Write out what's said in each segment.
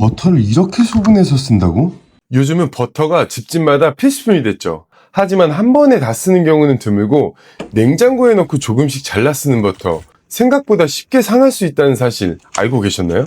버터를 이렇게 소분해서 쓴다고? 요즘은 버터가 집집마다 필수품이 됐죠. 하지만 한 번에 다 쓰는 경우는 드물고 냉장고에 넣고 조금씩 잘라 쓰는 버터 생각보다 쉽게 상할 수 있다는 사실 알고 계셨나요?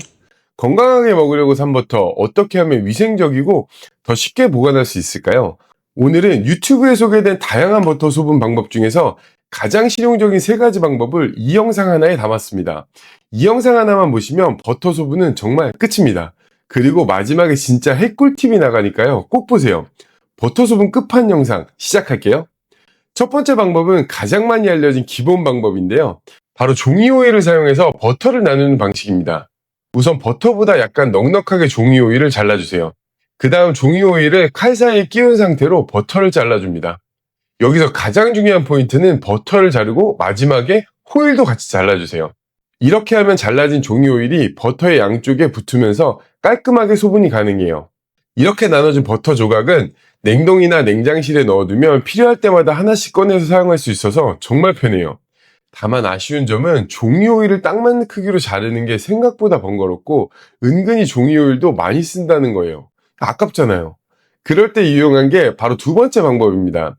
건강하게 먹으려고 산 버터 어떻게 하면 위생적이고 더 쉽게 보관할 수 있을까요? 오늘은 유튜브에 소개된 다양한 버터 소분 방법 중에서 가장 실용적인 세 가지 방법을 이 영상 하나에 담았습니다. 이 영상 하나만 보시면 버터 소분은 정말 끝입니다. 그리고 마지막에 진짜 핵꿀팁이 나가니까요. 꼭 보세요. 버터 소분 끝판 영상 시작할게요. 첫 번째 방법은 가장 많이 알려진 기본 방법인데요. 바로 종이 오일을 사용해서 버터를 나누는 방식입니다. 우선 버터보다 약간 넉넉하게 종이 오일을 잘라주세요. 그 다음 종이 오일을 칼 사이에 끼운 상태로 버터를 잘라줍니다. 여기서 가장 중요한 포인트는 버터를 자르고 마지막에 호일도 같이 잘라주세요. 이렇게 하면 잘라진 종이 오일이 버터의 양쪽에 붙으면서 깔끔하게 소분이 가능해요. 이렇게 나눠진 버터 조각은 냉동이나 냉장실에 넣어두면 필요할 때마다 하나씩 꺼내서 사용할 수 있어서 정말 편해요. 다만 아쉬운 점은 종이 오일을 딱 맞는 크기로 자르는 게 생각보다 번거롭고 은근히 종이 오일도 많이 쓴다는 거예요. 아깝잖아요. 그럴 때 유용한 게 바로 두 번째 방법입니다.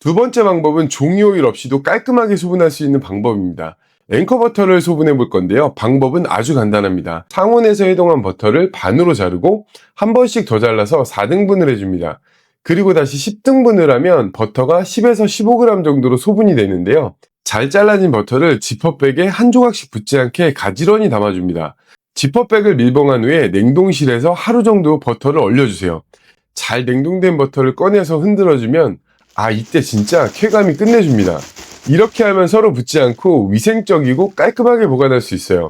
두 번째 방법은 종이 오일 없이도 깔끔하게 소분할 수 있는 방법입니다. 앵커 버터를 소분해 볼 건데요. 방법은 아주 간단합니다. 상온에서 해동한 버터를 반으로 자르고 한 번씩 더 잘라서 4등분을 해줍니다. 그리고 다시 10등분을 하면 버터가 10에서 15g 정도로 소분이 되는데요. 잘 잘라진 버터를 지퍼백에 한 조각씩 붙지 않게 가지런히 담아줍니다. 지퍼백을 밀봉한 후에 냉동실에서 하루 정도 버터를 얼려주세요. 잘 냉동된 버터를 꺼내서 흔들어주면 아 이때 진짜 쾌감이 끝내줍니다. 이렇게 하면 서로 붙지 않고 위생적이고 깔끔하게 보관할 수 있어요.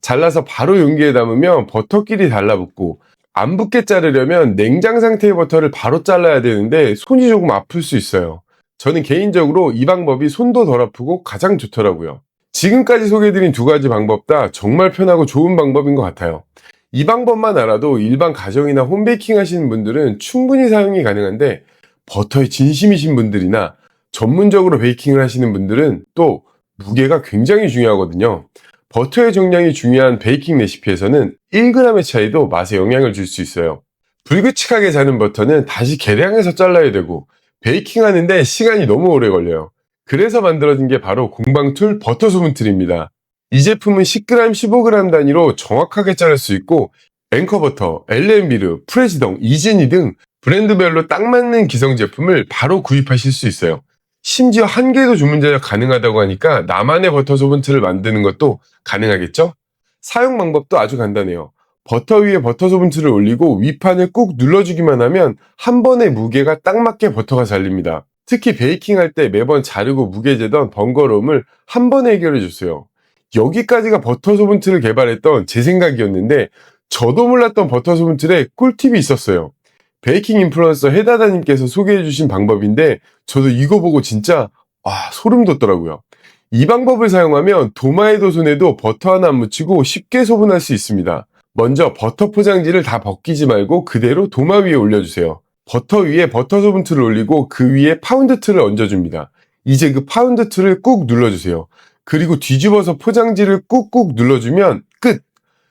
잘라서 바로 용기에 담으면 버터끼리 달라붙고 안 붙게 자르려면 냉장 상태의 버터를 바로 잘라야 되는데 손이 조금 아플 수 있어요. 저는 개인적으로 이 방법이 손도 덜 아프고 가장 좋더라고요. 지금까지 소개해드린 두 가지 방법 다 정말 편하고 좋은 방법인 것 같아요. 이 방법만 알아도 일반 가정이나 홈베이킹 하시는 분들은 충분히 사용이 가능한데 버터에 진심이신 분들이나 전문적으로 베이킹을 하시는 분들은 또 무게가 굉장히 중요하거든요. 버터의 정량이 중요한 베이킹 레시피에서는 1g의 차이도 맛에 영향을 줄 수 있어요. 불규칙하게 자는 버터는 다시 계량해서 잘라야 되고 베이킹 하는데 시간이 너무 오래 걸려요. 그래서 만들어진 게 바로 공방툴 버터 소분 틀입니다. 이 제품은 10g, 15g 단위로 정확하게 자를 수 있고 앵커버터, 엘렌비르, 프레지덩, 이즈니 등 브랜드별로 딱 맞는 기성 제품을 바로 구입하실 수 있어요. 심지어 한 개도 주문 제작 가능하다고 하니까 나만의 버터 소분틀을 만드는 것도 가능하겠죠? 사용 방법도 아주 간단해요. 버터 위에 버터 소분틀을 올리고 위판을 꾹 눌러주기만 하면 한 번에 무게가 딱 맞게 버터가 잘립니다. 특히 베이킹 할 때 매번 자르고 무게 재던 번거로움을 한 번에 해결해 주세요. 여기까지가 버터 소분틀을 개발했던 제 생각이었는데 저도 몰랐던 버터 소분틀에 꿀팁이 있었어요. 베이킹 인플루언서 해다다님께서 소개해 주신 방법인데 저도 이거 보고 진짜 아 소름 돋더라고요. 이 방법을 사용하면 도마에도 손에도 버터 하나 안 묻히고 쉽게 소분할 수 있습니다. 먼저 버터 포장지를 다 벗기지 말고 그대로 도마 위에 올려주세요. 버터 위에 버터 소분 틀을 올리고 그 위에 파운드 틀을 얹어줍니다. 이제 그 파운드 틀을 꾹 눌러주세요. 그리고 뒤집어서 포장지를 꾹꾹 눌러주면 끝!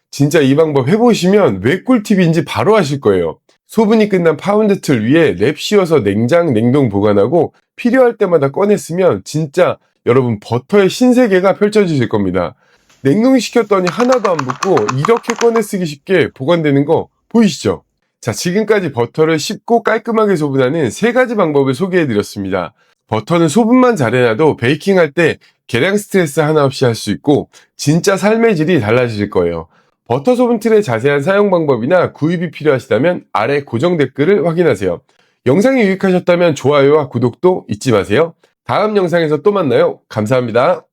진짜 이 방법 해보시면 왜 꿀팁인지 바로 아실 거예요. 소분이 끝난 파운드 틀 위에 랩 씌워서 냉장, 냉동 보관하고 필요할 때마다 꺼냈으면 진짜 여러분 버터의 신세계가 펼쳐지실 겁니다. 냉동시켰더니 하나도 안 붙고 이렇게 꺼내 쓰기 쉽게 보관되는 거 보이시죠? 자, 지금까지 버터를 쉽고 깔끔하게 소분하는 세 가지 방법을 소개해 드렸습니다. 버터는 소분만 잘해놔도 베이킹할 때 계량 스트레스 하나 없이 할 수 있고 진짜 삶의 질이 달라질 거예요. 버터 소분 틀의 자세한 사용 방법이나 구입이 필요하시다면 아래 고정 댓글을 확인하세요. 영상이 유익하셨다면 좋아요와 구독도 잊지 마세요. 다음 영상에서 또 만나요. 감사합니다.